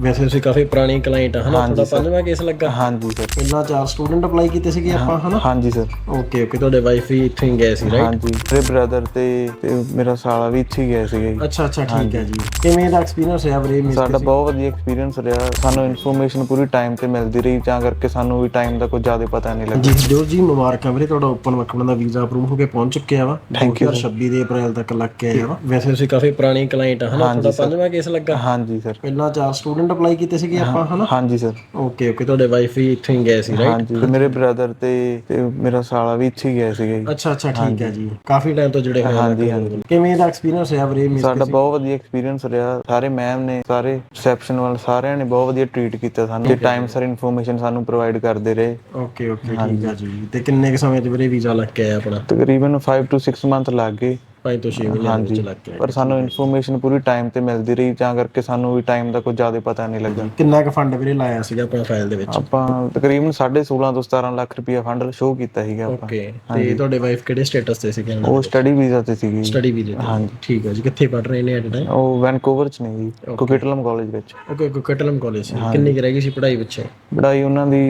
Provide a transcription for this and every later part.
ਵੈਸੇ ਤੁਸੀਂ ਕਾਫੀ ਪੁਰਾਣੀ ਕਲਾਇੰਟ ਆ ਹਨਾ? ਤੁਹਾਡਾ। ਪੰਜਵਾਂ ਕੇਸ ਲੱਗਾ? ਹਾਂਜੀ ਸਰ। ਪਹਿਲਾਂ ਚਾਰ ਸਟੂਡੈਂਟ ਅਪਲਾਈ ਕੀਤੇ ਸੀਗੇ ਆਪਾਂ ਹਨਾ? ਹਾਂਜੀ ਸਰ। ਓਕੇ ਓਕੇ ਤੁਹਾਡੇ ਵਾਈਫ ਵੀ ਇੱਥੇ ਹੀ ਗਏ ਸੀ ਰਾਈਟ ਹਾਂਜੀ ਮੇਰੇ ਬ੍ਰਦਰ ਤੇ ਮੇਰਾ ਸਾਲਾ ਵੀ ਇੱਥੇ ਹੀ ਗਏ ਸੀਗੇ ਜੀ। ਅੱਛਾ ਅੱਛਾ ਠੀਕ ਹੈ ਜੀ। ਕਿਵੇਂ ਦਾ ਐਕਸਪੀਰੀਅੰਸ ਰਿਹਾ ਵੀਰੇ ਮਿਲ ਸਾਡਾ ਬਹੁਤ ਵਧੀਆ ਐਕਸਪੀਰੀਅੰਸ ਰਿਹਾ। ਸਾਨੂੰ ਇਨਫੋਰਮੇਸ਼ਨ ਪੂਰੀ ਟਾਈਮ ਤੇ ਮਿਲਦੀ ਰਹੀ ਤਾਂ ਕਰਕੇ ਸਾਨੂੰ ਵੀ ਟਾਈਮ ਦਾ ਕੁਝ ਜ਼ਿਆਦਾ ਪਤਾ ਨਹੀਂ ਲੱਗਾ। ਜੀ ਜੋ ਜੀ ਮੁਬਾਰਕਾਂ ਵੀਰੇ ਤੁਹਾਡਾ ਓਪਨ ਵਰਕਮੈਂਟ ਦਾ ਵੀਜ਼ਾ ਅਪਰੂਵ ਹੋ ਕੇ ਪਹੁੰਚ ਚੁੱਕਿਆ ਵਾ। Thank you, 2026 ਦੇ ਅਪ੍ਰੈਲ ਤੱਕ ਲੱਗ ਕੇ ਆਇਆ ਵਾ। ਵੈਸੇ ਤੁਸੀਂ ਕਾਫੀ ਪੁਰਾਣੀ ਕਲਾਇੰਟ ਆ ਹਨਾ? ਤੁਹਾਡਾ। ਪੰਜਵਾਂ ਕੇਸ ਲੱਗਾ। ਹਾਂਜੀ ਸਰ। ਪਹਿਲਾਂ ਚਾਰ ਸਟੂਡੈਂਟ ਅਪਲਾਈ ਕੀਤੇ ਸੀਗੇ ਆਪਾਂ ਹਨਾ? ਹਾਂਜੀ ਸਰ ਓਕੇ ਓਕੇ ਤੁਹਾਡੇ ਵਾਈਫ ਵੀ ਇੱਥੇ ਹੀ ਗਏ ਸੀ ਰਾਈਟ ਹਾਂਜੀ ਤੇ ਮੇਰੇ ਬ੍ਰਦਰ ਤੇ ਤੇ ਮੇਰਾ ਸਾਲਾ ਵੀ ਇੱਥੇ ਹੀ ਗਏ ਸੀਗੇ ਜੀ। ਅੱਛਾ ਅੱਛਾ ਠੀਕ ਹੈ ਜੀ। ਕਾਫੀ ਟਾਈਮ ਤੋਂ ਜੁੜੇ ਹੋਏ ਹਾਂਜੀ ਹਾਂਜੀ। ਕਿਵੇਂ ਦਾ ਐਕਸਪੀਰੀਅੰਸ ਰਿਹਾ ਵੀਰੇ ਮਿਲ ਸਾਡਾ ਬਹੁਤ ਵਧੀਆ ਐਕਸਪੀਰੀਅੰਸ ਰਿਹਾ। ਸਾਰੇ ਮੈਮ ਨੇ ਸਾਰੇ ਰਿਸੈਪਸ਼ਨ ਵਾਲੇ ਸਾਰਿਆਂ ਨੇ ਬਹੁਤ ਵਧੀਆ ਟਰੀਟ ਕੀਤਾ ਸਾਨੂੰ। ਤੇ ਟਾਈਮ ਸਰ ਇਨਫੋਰਮੇਸ਼ਨ ਸਾਨੂੰ ਪ੍ਰੋਵਾਈਡ ਕਰਦੇ ਰਹੇ। ਓਕੇ ਓਕੇ ਠੀਕ ਹੈ ਜੀ। ਤੇ ਕਿੰਨੇ ਕੁ ਸਮੇਂ 'ਚ ਵੀਰੇ ਵੀਜ਼ਾ ਲੱਗ ਕੇ ਆਇਆ ਆਪਣਾ? ਤਕਰੀਬਨ 5 ਤੋਂ 6 ਮੰਥ ਲੱਗ ਗਏ। 5 ਤੋਂ 6 ਮਹੀਨੇ ਦੇ ਵਿੱਚ ਲੱਗ ਆਇਆ ਪਰ ਸਾਨੂੰ ਇਨਫੋਰਮੇਸ਼ਨ ਪੂਰੀ ਟਾਈਮ ਤੇ ਮਿਲਦੀ ਰਹੀ ਤਾਂ ਕਰਕੇ ਸਾਨੂੰ ਵੀ ਟਾਈਮ ਦਾ ਕੁਝ ਜ਼ਿਆਦਾ ਪਤਾ ਨਹੀਂ ਲੱਗਾ ਕਿੰਨਾ ਕੁ ਫੰਡ ਵੀਰੇ ਲਾਇਆ ਸੀਗਾ ਆਪਣਾ ਫਾਈਲ ਦੇ ਵਿੱਚ? ਆਪਾਂ ਤਕਰੀਬਨ 16.5 ਤੋਂ 17 ਲੱਖ ਰੁਪਇਆ ਫੰਡ ਸ਼ੋਅ ਕੀਤਾ ਸੀਗਾ ਆਪਾਂ। ਓਕੇ ਤੇ ਤੁਹਾਡੇ ਵਾਈਫ ਕਿਹੜੇ ਸਟੇਟਸ ਤੇ ਸੀਗੇ ਉਹ ਸਟੱਡੀ ਵੀਜ਼ਾ ਤੇ ਸੀਗੀ ਸਟੱਡੀ ਵੀਜ਼ੇ ਤੇ। ਹਾਂਜੀ। ਠੀਕ ਹੈ ਜੀ ਕਿੱਥੇ ਪੜ ਰਹੇ ਨੇ ਐਟ ਟਾਈਮ ਉਹ ਵੈਨਕੂਵਰ ਚ ਨੇ ਜੀ ਕੋਕਿਟਲਮ ਕਾਲਜ ਵਿੱਚ। ਓਕੇ ਓਕੇ ਕਟਲਮ ਕਾਲਜ ਕਿੰਨੀ ਕੁ ਰਹਿ ਗਈ ਸੀ ਪੜ੍ਹਾਈ ਪਿੱਛੇ? ਪੜ੍ਹਾਈ ਉਹਨਾਂ ਦੀ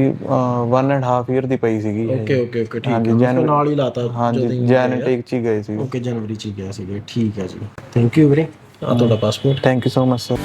1 ਐਂਡ ਹਾਫ ਇਅਰ ਦੀ ਪਈ ਸੀਗੀ ਓਕੇ ਓਕੇ ਓਕੇ ਠੀਕ ਹੈ। ਨਾਲ ਹੀ ਲਾਤਾ ਹਾਂਜੀ ਜੈਨ ਟੇਕ ਚ ਹੀ ਗਏ ਸੀ। ਓਕੇ ਜਨਵਰੀ ਚ ਗਿਆ ਸੀਗੇ। ਠੀਕ ਹੈ ਜੀ। ਥੈਂਕ ਯੂ ਵੀਰੇ। ਆ ਤੁਹਾਡਾ passport thank you so much sir